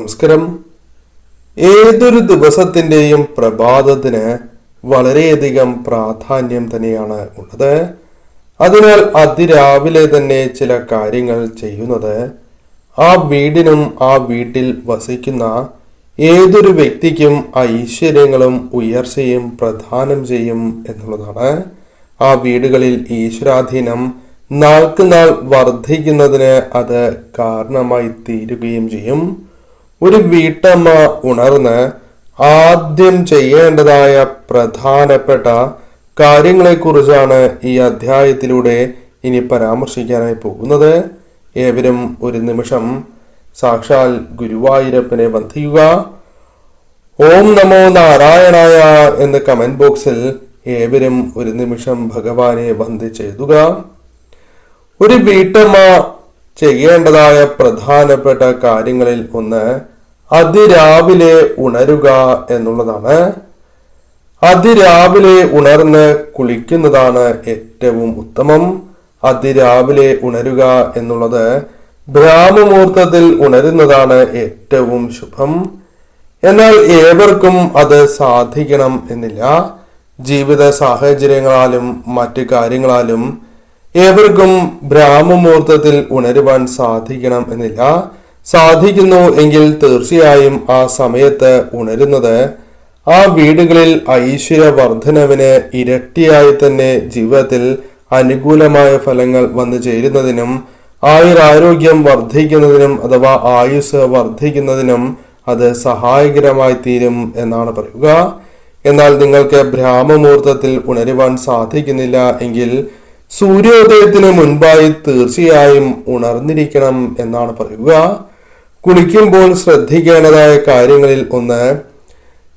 നമസ്കാരം ഏതൊരു ദിവസത്തിന്റെയും പ്രഭാതത്തിന് വളരെയധികം പ്രാധാന്യം തന്നെയാണ് ഉള്ളത്. അതിനാൽ അതിരാവിലെ തന്നെ ചില കാര്യങ്ങൾ ചെയ്യുന്നത് ആ വീടിനും ആ വീട്ടിൽ വസിക്കുന്ന ഏതൊരു വ്യക്തിക്കും ഐശ്വര്യങ്ങളും ഉയർച്ചയും പ്രധാനം ചെയ്യും എന്നുള്ളതാണ്. ആ വീടുകളിൽ ഈശ്വരാധീനം നാൾക്ക് നാൾ വർദ്ധിക്കുന്നതിന് അത് കാരണമായി തീരുകയും ചെയ്യും. ഒരു വീട്ടമ്മ ഉണർന്ന് ആദ്യം ചെയ്യേണ്ടതായ പ്രധാനപ്പെട്ട കാര്യങ്ങളെക്കുറിച്ചാണ് ഈ അധ്യായത്തിലൂടെ ഇനി പരാമർശിക്കാനായി പോകുന്നത്. ഏവരും ഒരു നിമിഷം സാക്ഷാൽ ഗുരുവായൂരപ്പനെ വന്ധിക്കുക ഓം നമോ നാരായണായ എന്ന് കമന്റ് ബോക്സിൽ ഏവരും ഒരു നിമിഷം ഭഗവാനെ വന്ദിച്ചെഴുതുക. ഒരു വീട്ടമ്മ ചെയ്യേണ്ടതായ പ്രധാനപ്പെട്ട കാര്യങ്ങളിൽ ഒന്ന് അതിരാവിലെ ഉണരുക എന്നുള്ളതാണ്. അതിരാവിലെ ഉണർന്ന് കുളിക്കുന്നതാണ് ഏറ്റവും ഉത്തമം. അതിരാവിലെ ഉണരുക എന്നുള്ളത് ബ്രാഹ്മമുഹൂർത്തത്തിൽ ഉണരുന്നതാണ് ഏറ്റവും ശുഭം. എന്നാൽ ഏവർക്കും അത് സാധിക്കണം എന്നില്ല. ജീവിത സാഹചര്യങ്ങളാലും മറ്റു കാര്യങ്ങളാലും ഏവർക്കും ബ്രാഹ്മമുഹൂർത്തത്തിൽ ഉണരുവാൻ സാധിക്കണം എന്നില്ല. സാധിക്കുന്നു എങ്കിൽ തീർച്ചയായും ആ സമയത്ത് ഉണരുന്നത്. ആ വീടുകളിൽ ഐശ്വര്യ വർധനവിന് ഇരട്ടിയായി തന്നെ ജീവിതത്തിൽ അനുകൂലമായ ഫലങ്ങൾ വന്നു ചേരുന്നതിനും ആയുരാരോഗ്യം വർദ്ധിക്കുന്നതിനും അഥവാ ആയുസ് വർദ്ധിക്കുന്നതിനും അത് സഹായകരമായി തീരും എന്നാണ് പറയുക. എന്നാൽ നിങ്ങൾക്ക് ഭ്രാമമുഹൂർത്തത്തിൽ ഉണരുവാൻ സാധിക്കുന്നില്ല എങ്കിൽ സൂര്യോദയത്തിന് മുൻപായി തീർച്ചയായും ഉണർന്നിരിക്കണം എന്നാണ് പറയുക. കുളിക്കുമ്പോൾ ശ്രദ്ധിക്കേണ്ടതായ കാര്യങ്ങളിൽ ഒന്ന്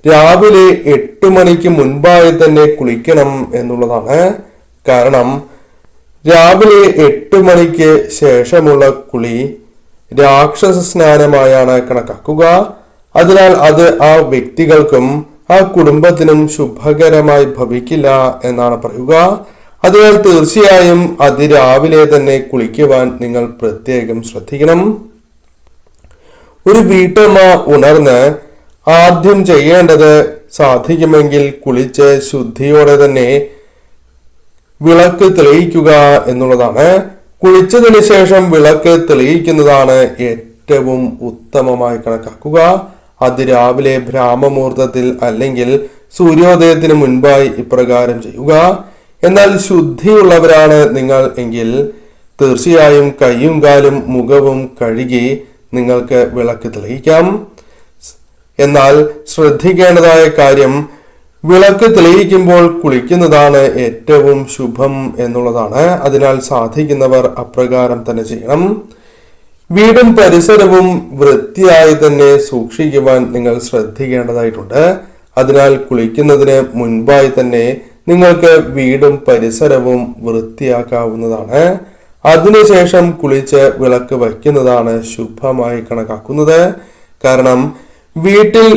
രാവിലെ എട്ട് മണിക്ക് മുൻപായി തന്നെ കുളിക്കണം എന്നുള്ളതാണ്. കാരണം രാവിലെ എട്ട് മണിക്ക് ശേഷമുള്ള കുളി രാക്ഷസ സ്നാനമായാണ് കണക്കാക്കുക. അതിനാൽ അത് ആ വ്യക്തികൾക്കും ആ കുടുംബത്തിനും ശുഭകരമായി ഭവിക്കില്ല എന്നാണ് പറയുക. അതിനാൽ തീർച്ചയായും അതിരാവിലെ തന്നെ കുളിക്കുവാൻ നിങ്ങൾ പ്രത്യേകം ശ്രദ്ധിക്കണം. ഒരു വീട്ടമ്മ ഉണർന്ന് ആദ്യം ചെയ്യേണ്ടത് സാധിക്കുമെങ്കിൽ കുളിച്ച് ശുദ്ധിയോടെ തന്നെ വിളക്ക് തെളിയിക്കുക എന്നുള്ളതാണ്. കുളിച്ചതിന് ശേഷം വിളക്ക് തെളിയിക്കുന്നതാണ് ഏറ്റവും ഉത്തമമായി കണക്കാക്കുക. അതിരാവിലെ ഭ്രാമമുഹൂർത്തത്തിൽ അല്ലെങ്കിൽ സൂര്യോദയത്തിന് മുൻപായി ഇപ്രകാരം ചെയ്യുക. എന്നാൽ ശുദ്ധിയുള്ളവരാണ് നിങ്ങൾ എങ്കിൽ തീർച്ചയായും കൈയും കാലും മുഖവും കഴുകി നിങ്ങൾക്ക് വിളക്ക് തെളിയിക്കാം. എന്നാൽ ശ്രദ്ധിക്കേണ്ടതായ കാര്യം വിളക്ക് തെളിയിക്കുമ്പോൾ കുളിക്കുന്നതാണ് ഏറ്റവും ശുഭം എന്നുള്ളതാണ്. അതിനാൽ സാധിക്കുന്നവർ അപ്രകാരം തന്നെ ചെയ്യണം. വീടും പരിസരവും വൃത്തിയായി തന്നെ സൂക്ഷിക്കുവാൻ നിങ്ങൾ ശ്രദ്ധിക്കേണ്ടതായിട്ടുണ്ട്. അതിനാൽ കുളിക്കുന്നതിന് മുൻപായി തന്നെ നിങ്ങൾക്ക് വീടും പരിസരവും വൃത്തിയാക്കാവുന്നതാണ്. അതിനുശേഷം കുളിച്ച് വിളക്ക് വയ്ക്കുന്നതാണ് ശുഭമായി കണക്കാക്കുന്നത്. കാരണം വീട്ടിൽ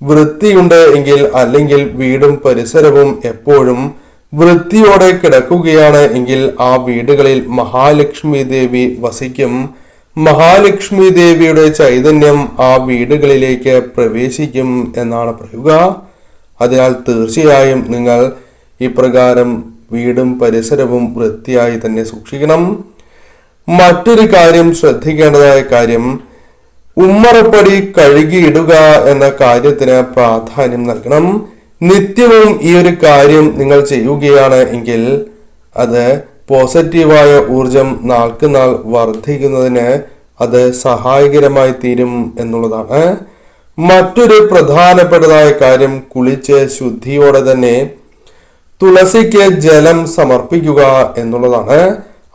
വൃത്തിയുണ്ട് എങ്കിൽ അല്ലെങ്കിൽ വീടും പരിസരവും എപ്പോഴും വൃത്തിയോടെ കിടക്കുകയാണ് എങ്കിൽ ആ വീടുകളിൽ മഹാലക്ഷ്മി ദേവി വസിക്കും. മഹാലക്ഷ്മി ദേവിയുടെ ചൈതന്യം ആ വീടുകളിലേക്ക് പ്രവേശിക്കും എന്നാണ് പറയുക. അതിനാൽ തീർച്ചയായും നിങ്ങൾ ഇപ്രകാരം വീടും പരിസരവും വൃത്തിയായി തന്നെ സൂക്ഷിക്കണം. മറ്റൊരു കാര്യം ശ്രദ്ധിക്കേണ്ടതായ കാര്യം ഉമ്മറപ്പടി കഴുകിയിടുക എന്ന കാര്യത്തിന് പ്രാധാന്യം നൽകണം. നിത്യവും ഈ ഒരു കാര്യം നിങ്ങൾ ചെയ്യുകയാണ് എങ്കിൽ അത് പോസിറ്റീവായ ഊർജം നാൾക്ക് നാൾ വർദ്ധിക്കുന്നതിന് അത് സഹായകരമായി തീരും എന്നുള്ളതാണ്. മറ്റൊരു പ്രധാനപ്പെട്ടതായ കാര്യം കുളിച്ച് ശുദ്ധിയോടെ തന്നെ തുളസിക്ക് ജലം സമർപ്പിക്കുക എന്നുള്ളതാണ്.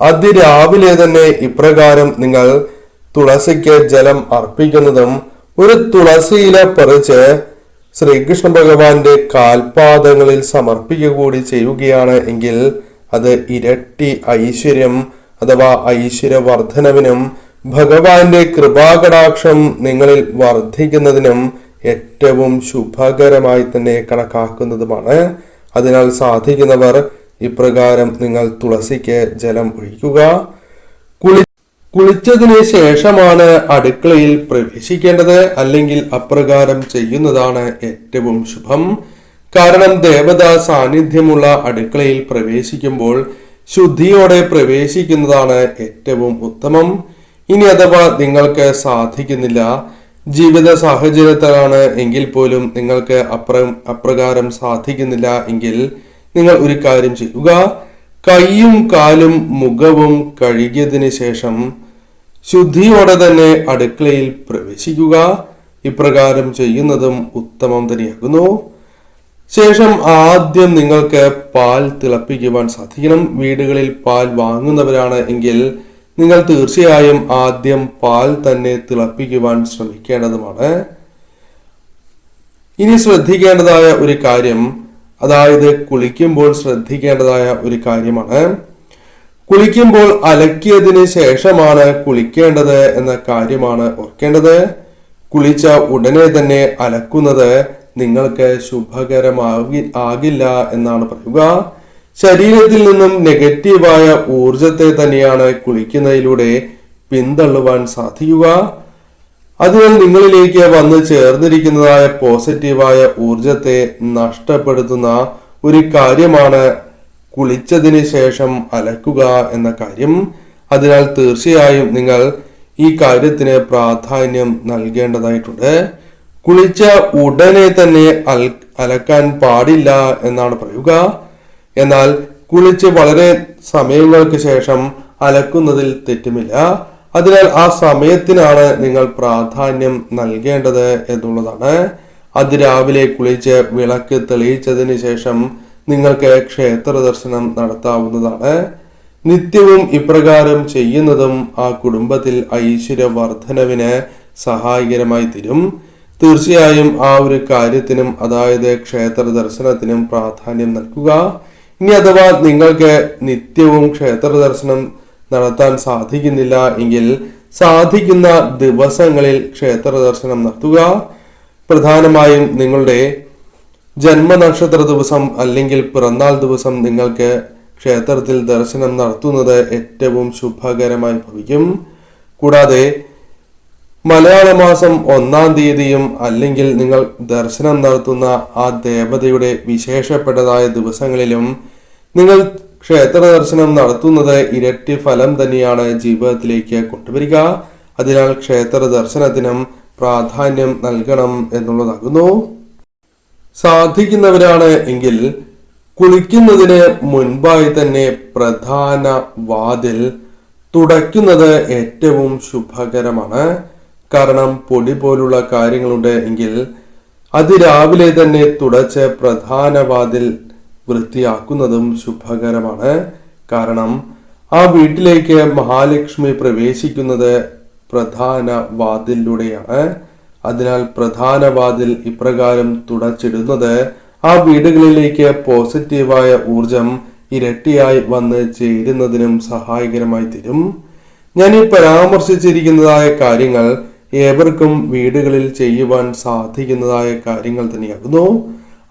അതിരാവിലെ തന്നെ ഇപ്രകാരം നിങ്ങൾ തുളസിക്ക് ജലം അർപ്പിക്കുന്നതും ഒരു തുളസിയില പറിച്ച് ശ്രീകൃഷ്ണ ഭഗവാന്റെ കാൽപാദങ്ങളിൽ സമർപ്പിക്കുക കൂടി ചെയ്യുകയാണ് എങ്കിൽ അത് ഇരട്ടി ഐശ്വര്യം അഥവാ ഐശ്വര്യവർദ്ധനവിനും ഭഗവാന്റെ കൃപാകടാക്ഷം നിങ്ങളിൽ വർദ്ധിക്കുന്നതിനും ഏറ്റവും ശുഭകരമായി തന്നെ കണക്കാക്കുന്നതുമാണ്. അതിനാൽ സാധിക്കുന്നവർ ഇപ്രകാരം നിങ്ങൾ തുളസിക്ക് ജലം ഒഴിക്കുക. കുളി കുളിച്ചതിന് ശേഷമാണ് അടുക്കളയിൽ പ്രവേശിക്കേണ്ടത്. അല്ലെങ്കിൽ അപ്രകാരം ചെയ്യുന്നതാണ് ഏറ്റവും ശുഭം. കാരണം ദേവത സാന്നിധ്യമുള്ള അടുക്കളയിൽ പ്രവേശിക്കുമ്പോൾ ശുദ്ധിയോടെ പ്രവേശിക്കുന്നതാണ് ഏറ്റവും ഉത്തമം. ഇനി അഥവാ നിങ്ങൾക്ക് സാധിക്കുന്നില്ല ജീവിത സാഹചര്യത്തിലാണ് എങ്കിൽ പോലും നിങ്ങൾക്ക് അപ്ര അപ്രകാരം സാധിക്കുന്നില്ല എങ്കിൽ നിങ്ങൾ ഒരു കാര്യം ചെയ്യുക. കൈയും കാലും മുഖവും കഴുകിയതിന് ശേഷം ശുദ്ധിയോടെ തന്നെ അടുക്കളയിൽ പ്രവേശിക്കുക. ഇപ്രകാരം ചെയ്യുന്നതും ഉത്തമം തന്നെയാകുന്നു. ശേഷം ആദ്യം നിങ്ങൾക്ക് പാൽ തിളപ്പിക്കുവാൻ സാധിക്കണം. വീടുകളിൽ പാൽ വാങ്ങുന്നവരാണ് എങ്കിൽ നിങ്ങൾ തീർച്ചയായും ആദ്യം പാൽ തന്നെ തിളപ്പിക്കുവാൻ ശ്രമിക്കേണ്ടതുമാണ്. ഇനി ശ്രദ്ധിക്കേണ്ടതായ ഒരു കാര്യം അതായത് കുളിക്കുമ്പോൾ ശ്രദ്ധിക്കേണ്ടതായ ഒരു കാര്യമാണ്. കുളിക്കുമ്പോൾ അലക്കിയതിന് ശേഷമാണ് കുളിക്കേണ്ടത് എന്ന കാര്യമാണ് ഓർക്കേണ്ടത്. കുളിച്ച ഉടനെ തന്നെ അലക്കുന്നത് നിങ്ങൾക്ക് ശുഭകരമാകി ആകില്ല എന്നാണ് പറയുക. ശരീരത്തിൽ നിന്നും നെഗറ്റീവായ ഊർജത്തെ തന്നെയാണ് കുളിക്കുന്നതിലൂടെ പിന്തള്ളുവാൻ സാധിക്കുക. അതിനാൽ നിങ്ങളിലേക്ക് വന്ന് ചേർന്നിരിക്കുന്നതായ പോസിറ്റീവായ ഊർജത്തെ നഷ്ടപ്പെടുത്തുന്ന ഒരു കാര്യമാണ് കുളിച്ചതിന് ശേഷം അലക്കുക എന്ന കാര്യം. അതിനാൽ തീർച്ചയായും നിങ്ങൾ ഈ കാര്യത്തിന് പ്രാധാന്യം നൽകേണ്ടതായിട്ടുണ്ട്. കുളിച്ച ഉടനെ തന്നെ അൽ അലക്കാൻ പാടില്ല എന്നാണ് പറയുക. എന്നാൽ കുളിച്ച് വളരെ സമയങ്ങൾക്ക് ശേഷം അലക്കുന്നതിൽ തെറ്റുമില്ല. അതിനാൽ ആ സമയത്തിനാണ് നിങ്ങൾ പ്രാധാന്യം നൽകേണ്ടത് എന്നുള്ളതാണ്. അതിരാവിലെ കുളിച്ച് വിളക്ക് തെളിയിച്ചതിന് ശേഷം നിങ്ങൾക്ക് ക്ഷേത്ര ദർശനം നടത്താവുന്നതാണ്. നിത്യവും ഇപ്രകാരം ചെയ്യുന്നതും ആ കുടുംബത്തിൽ ഐശ്വര്യവർദ്ധനവിന് സഹായകരമായി തീരും. തീർച്ചയായും ആ ഒരു കാര്യത്തിനും അതായത് ക്ഷേത്ര ദർശനത്തിനും പ്രാധാന്യം നൽകുക. ഇനി അഥവാ നിങ്ങൾക്ക് നിത്യവും ക്ഷേത്ര ദർശനം നടത്താൻ സാധിക്കുന്നില്ല എങ്കിൽ സാധിക്കുന്ന ദിവസങ്ങളിൽ ക്ഷേത്ര ദർശനം നടത്തുക. പ്രധാനമായും നിങ്ങളുടെ ജന്മനക്ഷത്ര ദിവസം അല്ലെങ്കിൽ പിറന്നാൾ ദിവസം നിങ്ങൾക്ക് ക്ഷേത്രത്തിൽ ദർശനം നടത്തുന്നത് ഏറ്റവും ശുഭകരമായി ഭവിക്കും. കൂടാതെ മലയാള മാസം ഒന്നാം തീയതിയും അല്ലെങ്കിൽ നിങ്ങൾ ദർശനം നടത്തുന്ന ആ ദേവതയുടെ വിശേഷപ്പെട്ടതായ ദിവസങ്ങളിലും നിങ്ങൾ ക്ഷേത്ര ദർശനം നടത്തുന്നത് ഇരട്ടി ഫലം തന്നെയാണ് ജീവിതത്തിലേക്ക് കൊണ്ടുവരിക. അതിനാൽ ക്ഷേത്ര ദർശനത്തിനും പ്രാധാന്യം നൽകണം എന്നുള്ളതാകുന്നു. സാധിക്കുന്നവരാണ് എങ്കിൽ കുളിക്കുന്നതിന് മുൻപായി തന്നെ പ്രധാന വാതിൽ തുടയ്ക്കുന്നത് ഏറ്റവും ശുഭകരമാണ്. കാരണം പൊടി പോലുള്ള കാര്യങ്ങളുണ്ട് എങ്കിൽ അതിരാവിലെ തന്നെ തുടച്ച് പ്രധാന വാതിൽ വൃത്തിയാക്കുന്നതും ശുഭകരമാണ്. കാരണം ആ വീട്ടിലേക്ക് മഹാലക്ഷ്മി പ്രവേശിക്കുന്നത് പ്രധാന വാതിലിലൂടെയാണ് അതിനാൽ പ്രധാന വാതിൽ ഇപ്രകാരം തുടച്ചിടുന്നത് ആ വീടുകളിലേക്ക് പോസിറ്റീവായ ഊർജം ഇരട്ടിയായി വന്ന് ചേരുന്നതിനും സഹായകരമായി തീരും. ഞാൻ ഈ പരാമർശിച്ചിരിക്കുന്നതായ കാര്യങ്ങൾ ഏവർക്കും വീടുകളിൽ ചെയ്യുവാൻ സാധിക്കുന്നതായ കാര്യങ്ങൾ തന്നെയാകുന്നു.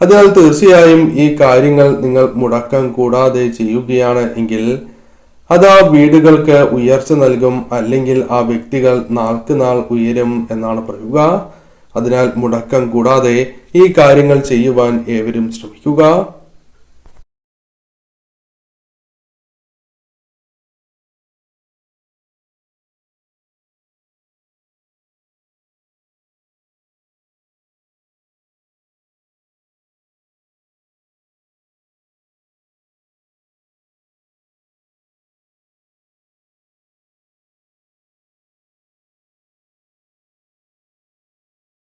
അതിനാൽ തീർച്ചയായും ഈ കാര്യങ്ങൾ നിങ്ങൾ മുടക്കം കൂടാതെ ചെയ്യുകയാണ് എങ്കിൽ അത് ആ വീടുകൾക്ക് ഉയർച്ച നൽകും അല്ലെങ്കിൽ ആ വ്യക്തികൾ നാൾക്ക് നാൾ ഉയരും എന്നാണ് പറയുക. അതിനാൽ മുടക്കം കൂടാതെ ഈ കാര്യങ്ങൾ ചെയ്യുവാൻ ഏവരും ശ്രമിക്കുക.